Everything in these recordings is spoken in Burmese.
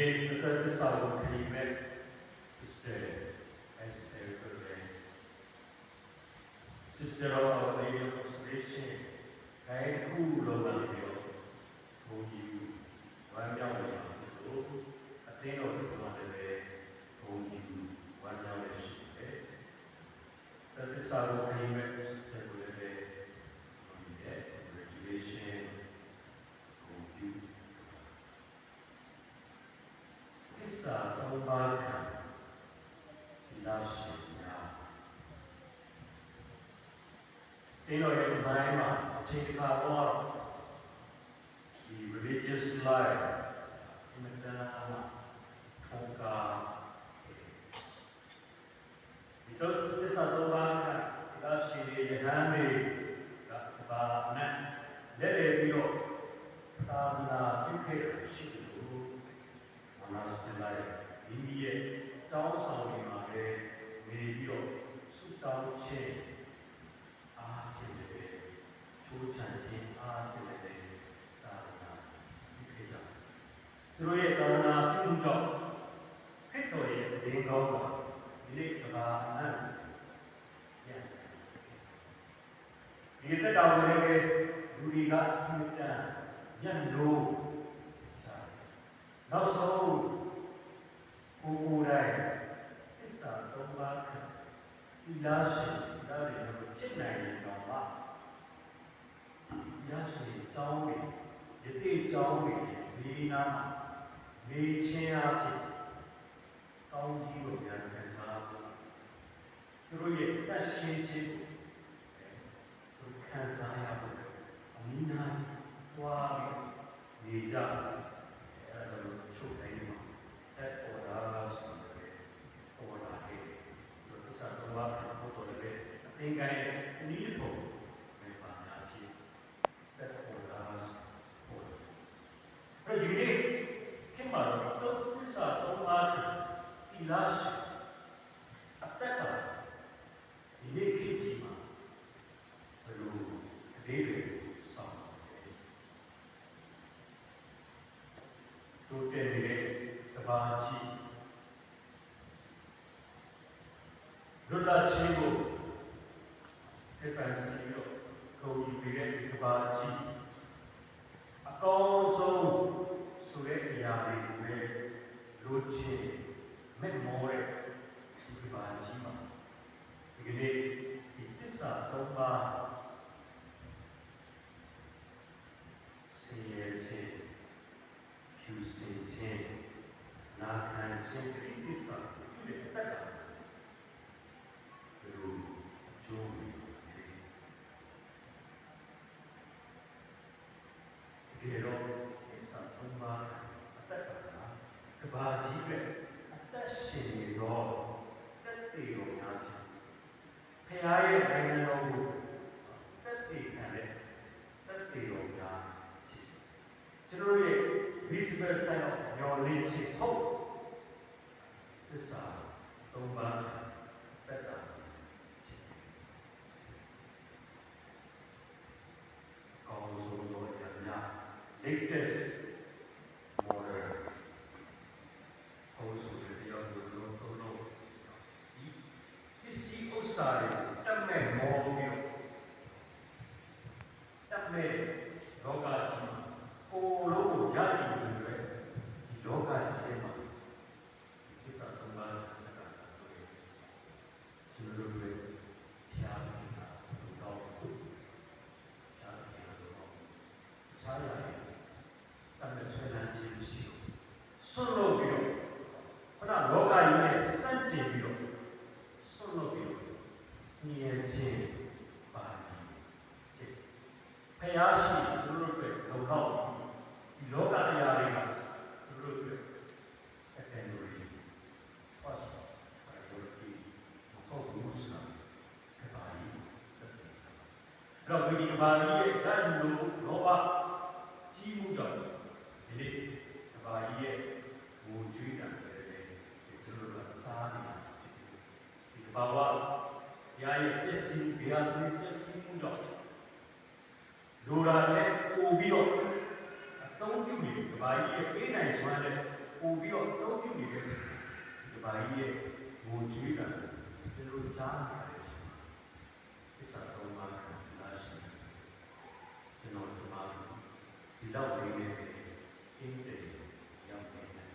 ये एक प्रकार के सार्वभौमिक में सिस्टर है सिस्टर को है सिस्टर ऑफ़ रेडियो कंसर्वेशन है कू लोगों के हो यू वन जाओ या तो असेन और तुम्हारे वे हो यू वन जाओ शिवे तत्सार्वभौमिक में Elohim Rhema, take our on the religious life. သူတို့ရဲ့တာဝန်နာပြုမှုကြောင့်ခရစ်တော်ရဲ့ဒင်းကောင်းမှာဒီနေ့ကဘာအနံ့ရတယ်။ဒီသက်တော်တွေကလူကြီးကသူတန်ညံ့လို့နောက်ဆုံးကိုကိုယ်တိုင်သစ္စာသုံးပါးခံဒီလားရှင်ဒါတွေကိုချစ်နိုင်ရင်တော့ပါရရှိကြောင်းတွေရတိကြောင်းတွေဒီနာမှာ နေချင်းအဖြစ်ကောင်းကြီးကိုပြန်ခံစားဖို့သူတို့ရဲ့တတ်ရှင်းခြင်းကိုသူခံစားရဖို့အမိနာတွားပြီးနေကြတယ်အဲဒါကိုချုပ်တိုင်းမှာဆက်ပေါ်လာဆိုတယ်ပေါ်လာတယ်ဒီသစ္စာတော်ဘာကိုတော်တယ်အသင်္ကိုင်းအနည်းဖို့မေပါနာဖြစ်ဆက်ပေါ်လာဆိုတယ်အဲ့ဒီနေ့ခင်ဗျာတော့သစ္စာတော်ဘာဒီလားရှိအတက်ကဒီနေ့ခေတ်ကြီးမှာဘယ်လိုအသေးတွေဆောင်တယ်တို့တဲ့နေတဲ့ကဘာကြီး လွတ်လပ်ခြင်းကိုဖေပန်စီတော့ဂုဏ်ယူပြီးတဲ့ကဘာကြီးအကောင်းဆုံးဆိုတဲ့အရာတွေကိုပဲလိုချင်မဲ့မောတဲ့ဒီကဘာကြီးမှာဒီကနေ့ဒီသစ္စာသုံးပါးဆင်းရဲခြင်းဖြူစင်ခြင်းနာခံခြင်းဒီသစ္စာကိုဒီအတ္တကဘယ်လိုအကျိုးတွေလဲဒီတော့သစ္စာသုံးပါးအတ္တကကဘာကြီးပဲအတ္တရှင်နေတော့တက်တည်တော်များခြင်းဖခင်ရဲ့နိုင်ငံတော်ကိုတက်တည်ခံတဲ့တက်တည်တော်များခြင်းကျွန်တော်ရဲ့ visible sign of your nature hope သစ္စာ သုံးပါးတက်တာခြင်းကောင်းဆုံးသောအရာများ latest modern ဟောဆိုတဲ့တရားကိုလုံးလုံးလုံးဒီပစ္စည်းဥစ္စာတွေတတ်မဲ့မောပြီးတော့တတ်မဲ့လောကကြီးမှာကိုယ်လုံးကိုရည်ရည်တွေဒီလောကကြီးထဲမှာသစ္စာသုံးပါးတတ်တာဆိုရင်ကျွန်တော်တို့တွေဖျားနေတာတော့ဖျားနေတာတော့ဖျားရတယ်တတ်မဲ့ဆွေးနွေးခြင်းရှိလို့ ဆွလို့ပြီးတော့ခုနလောကကြီးနဲ့စန့်ကျင်ပြီးတော့ဆွလို့ပြီးတော့စီရင်ခြင်းပါခြင်းဖျားရှိသူတို့တွေလုံလောက်ဒီလောကအရာတွေကသူတို့တွေ secondary first priority မဟုတ်ဘူးဆိုတာကဘာကြီးတော့ဒီကဘာကြီးရဲ့ဓာတ်လူလောဘကြီးမှုကြောင့်ဒီနေ့ကဘာကြီးရဲ့ငိုကြွေးတာလည်းဒီသူတို့ကစားနေတာဒီက ဘာဝရာရဲ့ပစ္စည်းဗျာစည်းပစ္စည်းမှုကြောင့်လူရာနဲ့ပို့ပြီးတော့အသုံးပြုနေကဘာကြီးရဲ့ပေးနိုင်စွမ်းနဲ့ပို့ပြီးတော့အသုံးပြုနေတဲ့ကဘာကြီးရဲ့ငိုကြွေးတာဒီလိုကြားနေရတယ်သစ္စာတော်မှာလာရှိကျွန်တော်ဒီမှာဒီတော့လေးနဲ့အင်းတယ်ရောက်နေတယ်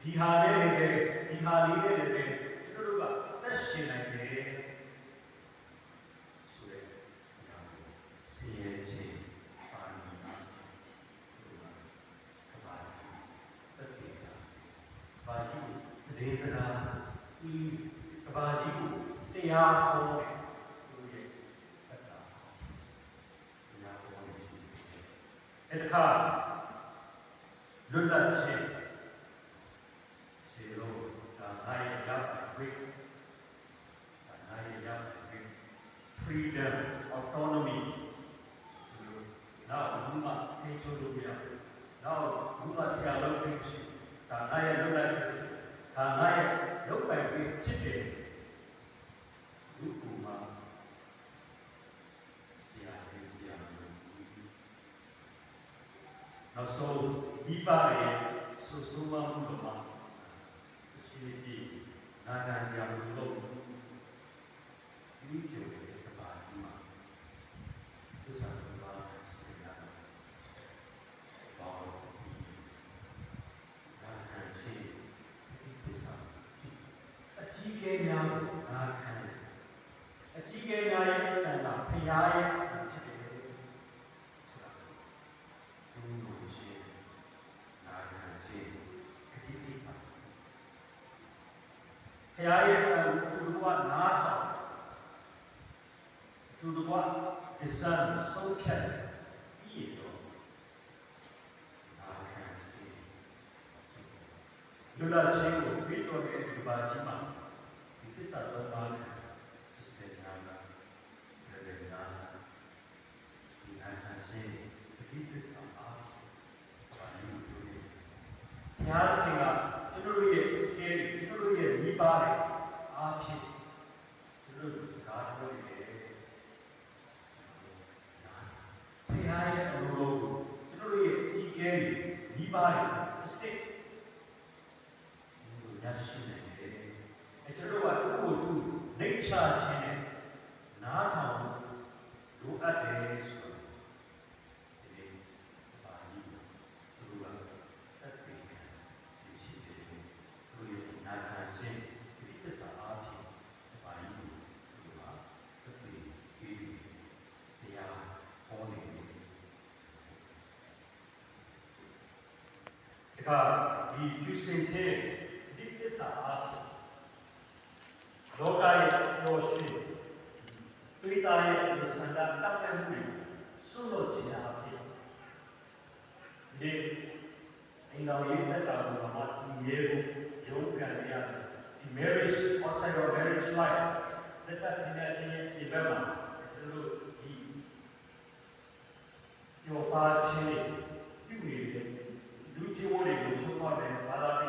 ဒီဟာလေးနဲ့ဒီဟာလေးနဲ့လည်းကျွန်တော်တို့ကသက်ရှင်နိုင်တယ်ဆိုတဲ့စီရင်ခြင်းပါဏာဒီမှာကဘာသက်သေတာဘာကြီးတည်စကားဤကဘာကြီးကို တရားဟောတယ်သူရဲ့သက်တာတရားဟောနေခြင်းအဲ့တခါလွတ်လပ်ခြင်းခြေလို့ဒါနိုင်ရောက်ဝိဒါနိုင်ရောက်ဝိ freedom autonomy နောက်ဘုမထိချိုးလို့ပြနောက်ဘုမဆရာလုပ်ပြီးရှိဒါနိုင်ရလွတ်လပ်ဒါနိုင်ရလုပ်ပိုင်ပြီးဖြစ်တယ်လူကူမှာဆရာလေးဆရာလို့နောက် ဆုံးဒီပါရဲ့ဆူဆူမမှုတော့မှာရှိပြီးနာနာဆရာလို့လုပ်ဒီကျိုး ရားရဲ့အံသူတို့ကနားထောင်သူတို့ကဒီစံဆုံးဖြတ်ပြီးတော့နားခံစီလူလာချင်းကိုပြေတော်တဲ့ဒီပါချင်းမှာဒီသစ္စာတော့ ခါဒီကျူစင်ချင်းဒီသစ္စာအားဖြင့်လောကရဲ့ရောရှိပိတာရဲ့ဒီစန္ဒတပ်တဲ့မှုဆွလို့ခြင်းအားဖြင့်ဒီအင်္ဂါရေးတက်တာကမှဒီရေကိုရုံးကန်ရဒီ marriage outside of marriage life တက်တာဒီနေ့ချင်းဒီဘက်မှာသူတို့ဒီယောပါချင်းပြုနေတဲ့ 유지원의 요청함에 따라